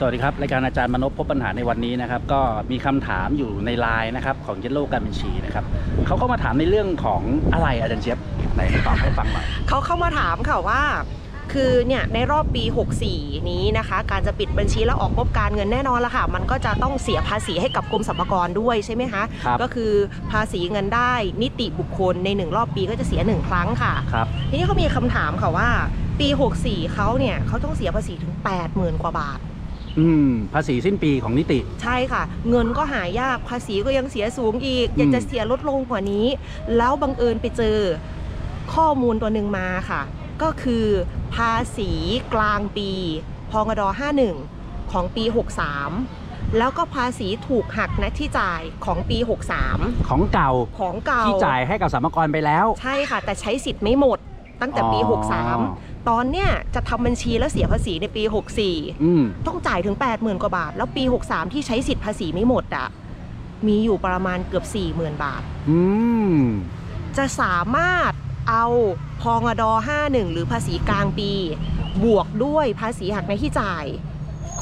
สวัสดีครับรายการอาจารย์มนพพบปัญหาในวันนี้นะครับ ก็มีคำถามอยู่ในไลน์นะครับของเยลโล่การบัญชีนะครับเขาก็มาถามในเรื่องของอะไรอาจารย์เจี๊ยบไหนตอบให้ฟังหน่อยเขาเข้ามาถามค่ะว่า คือเนี่ยในรอบปี 64 นี้นะคะ การจะปิดบัญชีแล้วออกงบการเงินแน่นอนละค่ะ มันก็จะต้องเสียภาษีให้กับกรมสรรพากรด้วยใช่ไหมคะครับก็คือภาษีเงินได้นิติบุคคลในหนึ่งรอบปีก็จะเสียหนึ่งครั้งค่ะครับทีนี้เขามีคำถามค่ะว่า ปี 64เขาเนี่ยเขาต้องเสียภาษีถึง 80,000 กว่าบาท อืม ภาษีสิ้นปีของนิติ ใช่ค่ะ เงินก็หายากภาษีก็ยังเสียสูงอีก อยากจะเสียลดลงกว่านี้ แล้วบังเอิญไปเจอข้อมูลตัวหนึ่งมาค่ะ ก็คือภาษีกลางปี พงด51 ของปี 63 แล้วก็ภาษีถูกหักนะที่จ่ายของปี 63 ของเก่าของเก่าที่จ่ายให้กับสรรพากรไปแล้ว ใช่ค่ะ แต่ใช้สิทธิ์ไม่หมด ตั้งแต่ปี อ๋อ 63 ตอนเนี้ยจะทำบัญชีแล้วเสียภาษีในปี 64 อืม ต้องจ่ายถึง 80,000 กว่าบาท แล้วปี 63 ที่ใช้สิทธิ์ภาษีไม่หมดอะมีอยู่ประมาณเกือบ 40,000 บาท อืม จะสามารถเอาพองด51 หรือภาษีกลางปี บวกด้วยภาษีหักในที่จ่าย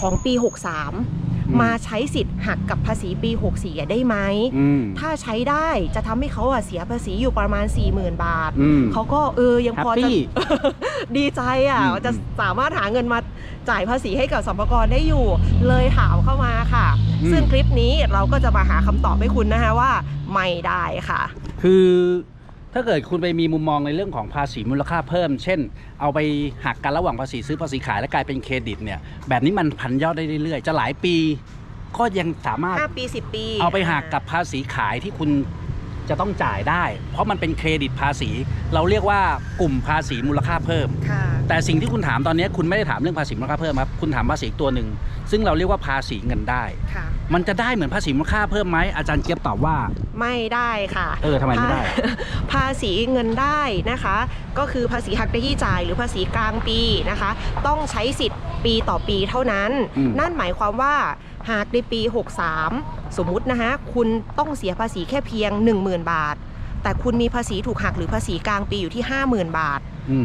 ของปี 63 มาใช้สิทธิ์หักกับภาษีปี 64อะได้ไหมอืมถ้าใช้ได้จะทำให้เขาอะเสียภาษีอยู่ประมาณ 40,000 บาทอืมเขาก็เออยังแฮปพอจะปี้ดีใจอะอืมจะสามารถหาเงินมาจ่ายภาษีให้กับสรรพากรได้อยู่ เลยถามเข้ามาค่ะ ซึ่งคลิปนี้เราก็จะมาหาคำตอบให้คุณนะคะว่าไม่ได้ค่ะ คือ ถ้าเกิดคุณไปมีมุมมองในเรื่องของภาษีมูลค่าเพิ่ม เช่น เอาไปหักกันระหว่างภาษีซื้อภาษีขายและกลายเป็นเครดิตเนี่ยแบบนี้มันพันยอดได้เรื่อยๆ จะหลายปี ก็ยังสามารถ 5 ปี 10 ปีเอาไปหักกับภาษีขายที่คุณ จะต้องจ่ายได้ เพราะมันเป็นเครดิตภาษี เราเรียกว่ากลุ่มภาษีมูลค่าเพิ่มค่ะแต่สิ่งที่คุณถามตอนนี้คุณไม่ได้ถามเรื่องภาษีมูลค่าเพิ่มครับคุณถามภาษีอีกตัวหนึ่งซึ่งเราเรียกว่าภาษีเงินได้ค่ะมันจะได้เหมือนภาษีมูลค่าเพิ่มไหมอาจารย์เจี๊ยบตอบว่า ไม่ได้ค่ะเออทำไมไม่ได้ ภาภาษีเงินได้นะคะ ก็คือภาษีหักในที่จ่าย หรือภาษีกลางปีนะคะ ต้องใช้สิทธิ์ปีต่อปีเท่านั้นอืมนั่นหมายความว่าหากในปี 63 สมมุตินะคะคุณต้องเสียภาษีแค่เพียง 10,000 บาท แต่คุณมีภาษีถูกหักหรือภาษีกลางปีอยู่ที่ 50,000 บาทอื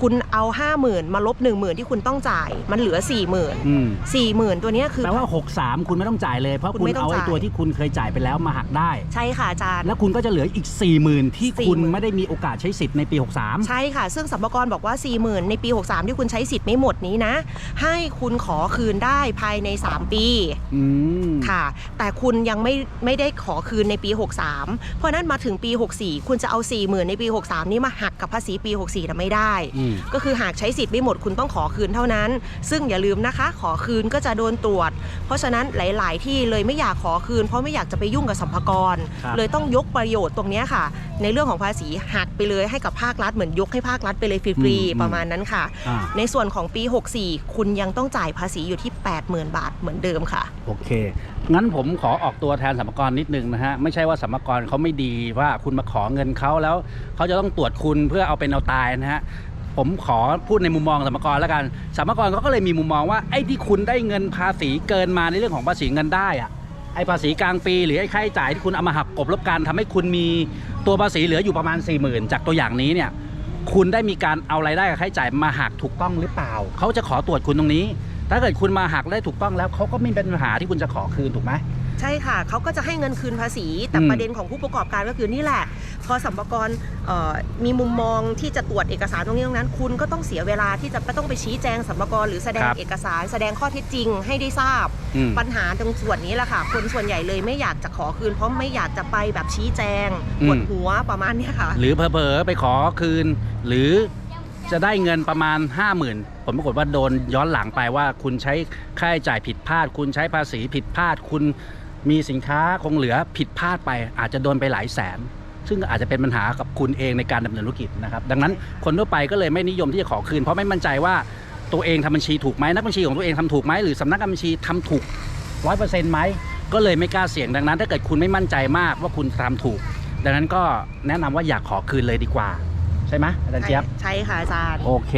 คุณเอา 50,000 มาลบ 10,000 ที่คุณต้องจ่าย มันเหลือ 40,000อืม40,000ตัวเนี้ยคือ แปลว่า 63 คุณไม่ต้องจ่ายเลย เพราะคุณคุณไม่ต้องเอาไอ้จ่าย ตัวที่คุณเคยจ่ายไปแล้วมาหักได้ ใช่ค่ะอาจารย์ แล้วคุณก็จะเหลืออีก 40,000 ที่คุณ40,000 ไม่ได้มีโอกาสใช้สิทธิ์ในปี 63 ใช่ค่ะ ซึ่งสัมภากรบอกว่า 40,000 ในปี 63 ที่คุณใช้สิทธิ์ไม่หมดนี้นะ ให้คุณขอคืนได้ภายใน 3 ปี อืมค่ะ แต่คุณยังไม่ไม่ได้ขอคืนในปี 63 เพราะฉะนั้นมาถึงปี 64 คุณจะเอา 40,000 ในปี 63 นี้มาหัก กับภาษีปี 64น่ะไม่ได้อืมก็คือหากใช้สิทธิ์ไม่หมดคุณต้องขอคืนเท่านั้น ซึ่งอย่าลืมนะคะ ขอคืนก็จะโดนตรวจ เพราะฉะนั้นหลาย ๆ ที่เลยไม่อยากขอคืน เพราะไม่อยากจะไปยุ่งกับสัมภากรครับเลยต้องยกประโยชน์ตรงเนี้ยค่ะ ในเรื่องของภาษีหักไปเลยให้กับภาครัฐเหมือนยกให้ภาครัฐไปเลยฟรีๆประมาณนั้นค่ะอ่าในส่วนของปี 64 คุณยังต้องจ่ายภาษีอยู่ที่ 80,000 บาทเหมือนเดิมค่ะ โอเค งั้นผมขอออกตัวแทนสมภากรนิดนึงนะฮะ ไม่ใช่ว่าสมภากรเขาไม่ดีว่าคุณมาขอเงินเขาแล้วเขาจะต้องตรวจคุณเพื่อเอาเป็นเอาตายนะฮะ ผมขอพูดในมุมมองสมภากรแล้วกัน สมภากรเขาก็เลยมีมุมมองว่าไอ้ที่คุณได้เงินภาษีเกินมาในเรื่องของภาษีเงินได้อะไอ้ภาษีกลางปีหรือไอ้ค่าใช้จ่ายที่คุณเอามาหักกบลบกันทำให้คุณมีตัวภาษีเหลืออยู่ประมาณ4 0,000จากตัวอย่างนี้เนี่ยคุณได้มีการเอารายได้กับค่าใช้จ่ายมาหักถูกต้องหรือเปล่า เขาจะขอตรวจคุณตรงนี้ ถ้าเกิดคุณมาหักได้ถูกต้องแล้วเขาก็ไม่เป็นปัญหาที่คุณจะขอคืนถูกไหม ใช่ค่ะ เขาก็จะให้เงินคืนภาษี แต่อืมประเด็นของผู้ประกอบการก็คือนี่แหละ พอสัมภากรเอ่อมีมุมมองที่จะตรวจเอกสารตรงนี้ตรงนั้น คุณก็ต้องเสียเวลาที่จะต้องไปชี้แจงสัมภากรหรือแสดงเอกสาร แสดงข้อเท็จจริงให้ได้ทราบ อืม ปัญหาตรงส่วนนี้แหละค่ะ คนส่วนใหญ่เลยไม่อยากจะขอคืน เพราะไม่อยากจะไปแบบชี้แจงอืม ปวดหัวประมาณเนี้ยค่ะ หรือเผลอๆไปขอคืน หรือ จะได้เงินประมาณ 5 0,000 ผลปรากฏว่าโดนย้อนหลังไปว่าคุณใช้ค่าใช้จ่ายผิดพลาด คุณใช้ภาษีผิดพลาด คุณมีสินค้าคงเหลือผิดพลาดไป อาจจะโดนไปหลายแสน ซึ่งอาจจะเป็นปัญหากับคุณเองในการดำเนินธุรกิจนะครับ ดังนั้นคนทั่วไปก็เลยไม่นิยมที่จะขอคืน เพราะไม่มั่นใจว่าตัวเองทำบัญชีถูกไหมนักบัญชีของตัวเองทำถูกไหมหรือสำนักงานบัญชีทำถูกร้อยเปอร์เซ็นต์ไหมก็เลยไม่กล้าเสี่ยงดังนั้น ถ้าเกิดคุณไม่มั่นใจมากว่าคุณทำถูก ดังนั้นก็แนะนำว่าอยากขอคืนเลยดีกว่า ช่ไหมอาจารย์เจี๊ยบ ใช่ค่ะอาจารย์ โอเค